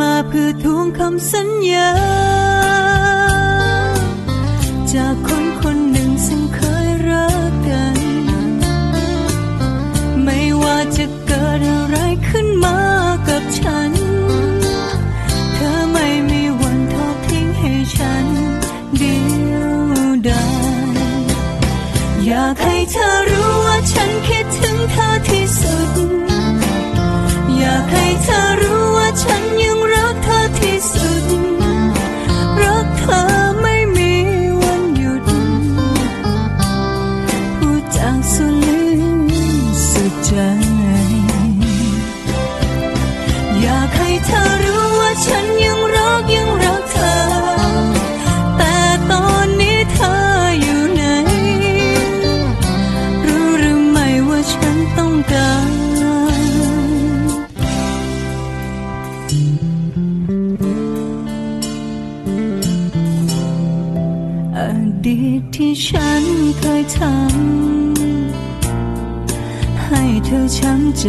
มาเพื่อทวงคำสัญญา องการอดีตที่ฉันเคยทำให้เธอช้ำใจ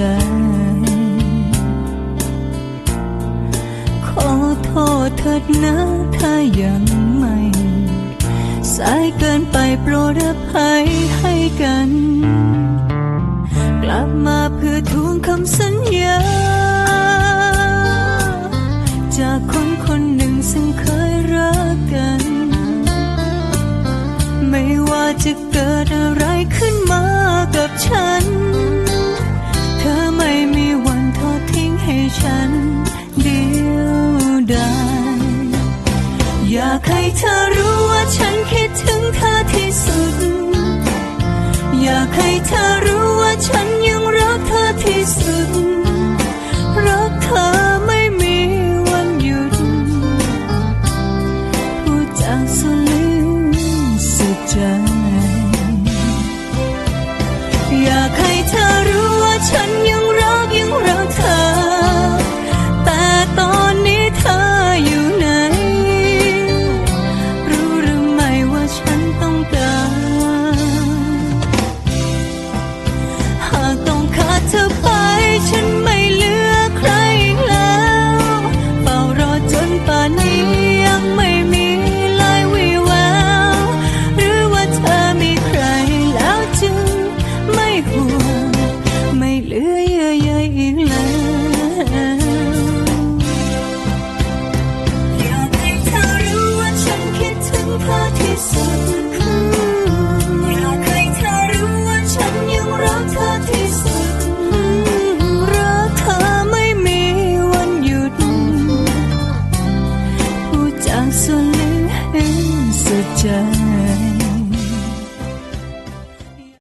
ขอโทษเถิดนะถ้ายังไม่ สายเกินไปโปรดอภัยให้กัน ลับมาเพื่อทวงคำสัญญา จากคนคนหนึ่งซึ่งเคยรักกัน ไม่ว่าจะเกิดอะไรขึ้นมากับฉัน เธอไม่มีวันทอดทิ้งให้ฉัน เดียวดายอยากให้เธอ ส่วนลึกอึดสะใจ